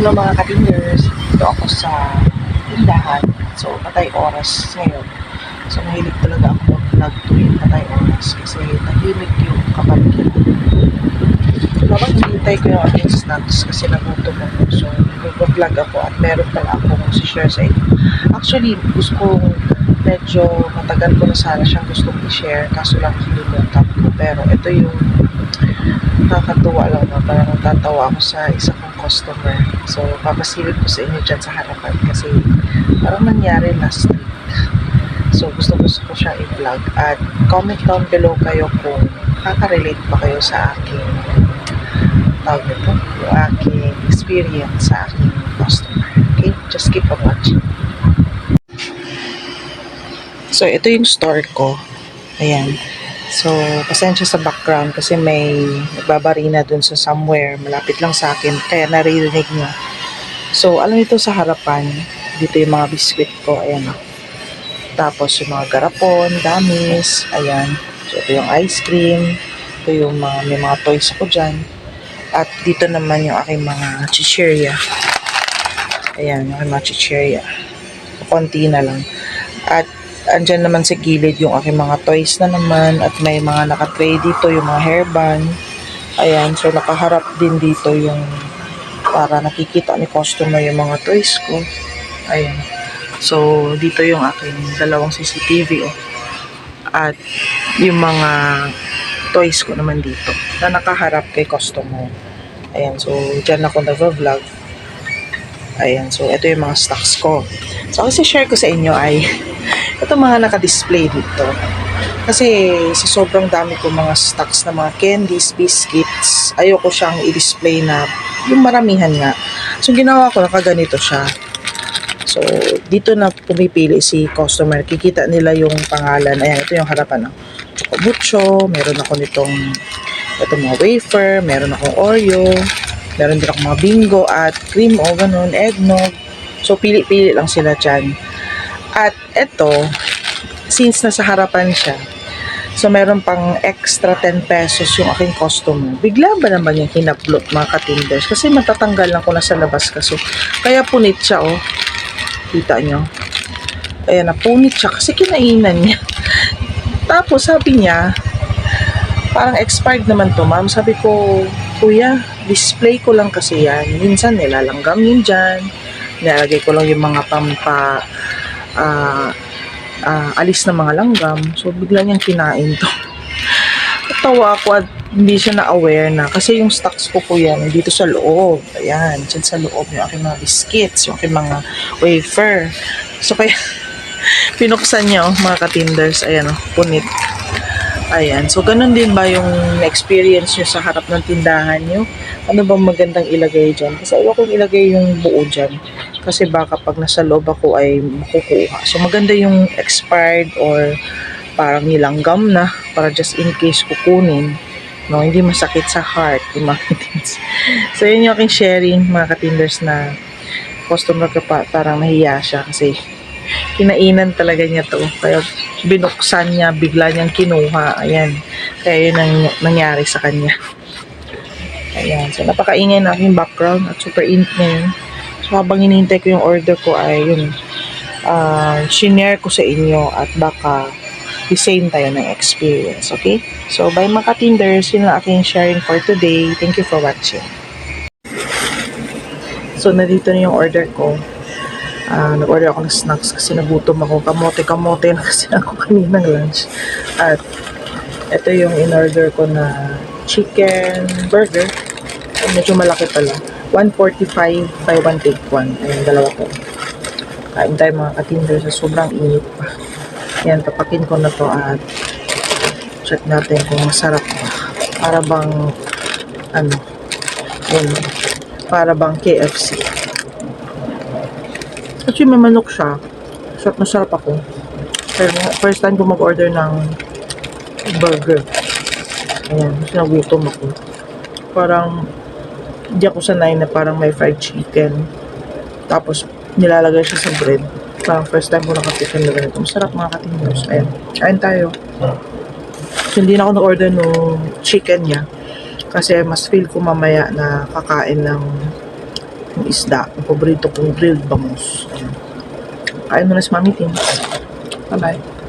Hello mga katingers, dito ako sa tindahan. So, patay oras ngayon. So, mahilig talaga ako mag-vlog tuwing patay oras kasi tahimik yung kapaligiran. Habang hinihintay ko yung aking snacks kasi nagutom ako. So, mag-vlog ako at meron pala akong share sa inyo. Actually, gusto kong medyo matagal ko na sana siyang gustong i-share kaso lang kilimutan ko. Pero ito yung nakakatuwa lang na parang natatawa ako sa isa kong customer. So, papasilip ko sa inyo dyan sa harapan kasi parang nangyari last week. So, gusto gusto ko siya i-vlog. At comment down below kayo kung nakaka-relate ba kayo sa aking tawag nito, yung aking experience sa aking customer. Okay? Just keep on watching. So, ito yung store ko. Ayan. So, pasensya sa background kasi may nagbabarina dun sa somewhere malapit lang sa akin. Kaya naririnig nyo. So, alam ito sa harapan. Dito yung mga biskwit ko. Ayan. Tapos yung mga garapon, damis. Ayan. So, ito yung ice cream. Ito yung mga, may mga toys ako dyan. At dito naman yung aking mga chichirya. Ayan, yung aking mga chichirya. Konti na lang. At andyan naman sa gilid yung aking mga toys na naman at may mga nakatray dito yung mga hairband. Ayan, so nakaharap din dito yung para nakikita ni customer yung mga toys ko. Ayan. So, dito yung aking dalawang CCTV oh. At yung mga toys ko naman dito na nakaharap kay customer. Ayan, so dyan ako nag-vlog. Ayan, so ito yung mga stocks ko. So, kasi share ko sa inyo ay ito mga naka-display dito. Kasi sa sobrang dami ko mga stocks na mga candies, biscuits, ayoko siyang i-display na yung maramihan nga. So, ginawa ko, nakaganito siya. So, dito na pumipili si customer. Kikita nila yung pangalan. Ayan, ito yung harapan. No? Chocobucho, meron ako nitong ito mga wafer, meron akong Oreo, meron din akong mga bingo at cream o ganun, eggnog. So, pili-pili lang sila dyan. At ito, since nasa harapan siya, so meron pang extra 10 pesos yung aking customer. Bigla ba naman yung hinaplot mga katinders? Kasi matatanggal lang ko na sa labas kaso. Kaya punit siya, oh. Kita nyo? Ayan, napunit siya kasi kinainan niya. Tapos sabi niya, parang expired naman to ma'am. Sabi ko, kuya, display ko lang kasi yan. Minsan nilalanggam yun dyan. Nilalagay ko lang yung mga pampa ah, ah, alis ng mga langgam. So, bigla niyang kinain to. Tawa ako at hindi siya na-aware na kasi yung stocks ko po yan dito sa loob. Ayan, dyan sa loob yung aking mga biscuits, yung aking mga wafer. So, kaya pinuksan niya oh, mga katinders. Ayan oh, punit. Ayan. So, ganun din ba yung experience nyo sa harap ng tindahan nyo? Ano bang magandang ilagay dyan? Kasi ayaw kong ilagay yung buo dyan. Kasi baka pag nasa loob ako ay makukuha. So, maganda yung expired or parang nilanggam na para just in case kukunin. No, hindi masakit sa heart yung. So, yun yung aking sharing mga katinders na customer ka pa, parang nahiya siya kasi kinainan talaga niya to. Kaya binuksan niya, bigla niyang kinuha. Ayan. Kaya yun ang nangyari sa kanya. Ayan. So, napakaingay na aking background at super init ngayon. So, habang hinihintay ko yung order ko ay yun, uh, shinare ko sa inyo at baka the same tayo ng experience. Okay? So, bye mga katinders. Yun lang aking sharing for today. Thank you for watching. So, nandito na yung order ko. Ah, nag-order ako ng snacks kasi nagutom ako. Kamote-kamote na kasi ako kaninang lunch. At ito yung in-order ko na chicken burger. Ay, medyo malaki pala. 145 by 1 take 1. Ayan, dalawa ko. Kain tayo mga katinder sa sobrang init pa. Ayan, tapakin ko na to at check natin kung masarap ba. Para bang, ano, yun, para bang KFC. Actually, may manok siya. Sarap na sarap ako. Pero first time ko mag-order ng burger. Ayan, mas nagutom ako. Parang, hindi ako sanay na parang may fried chicken. Tapos, nilalagay siya sa bread. Parang first time ko nakatikim na ganito. Masarap mga katingos. Ayan, kain tayo. So, hindi na ako nag-order ng chicken niya. Kasi mas feel ko mamaya na kakain ng Yung isda. Yung paborito kong grilled bangus. Ayan. Kain mo na si Mami Tin. Bye-bye.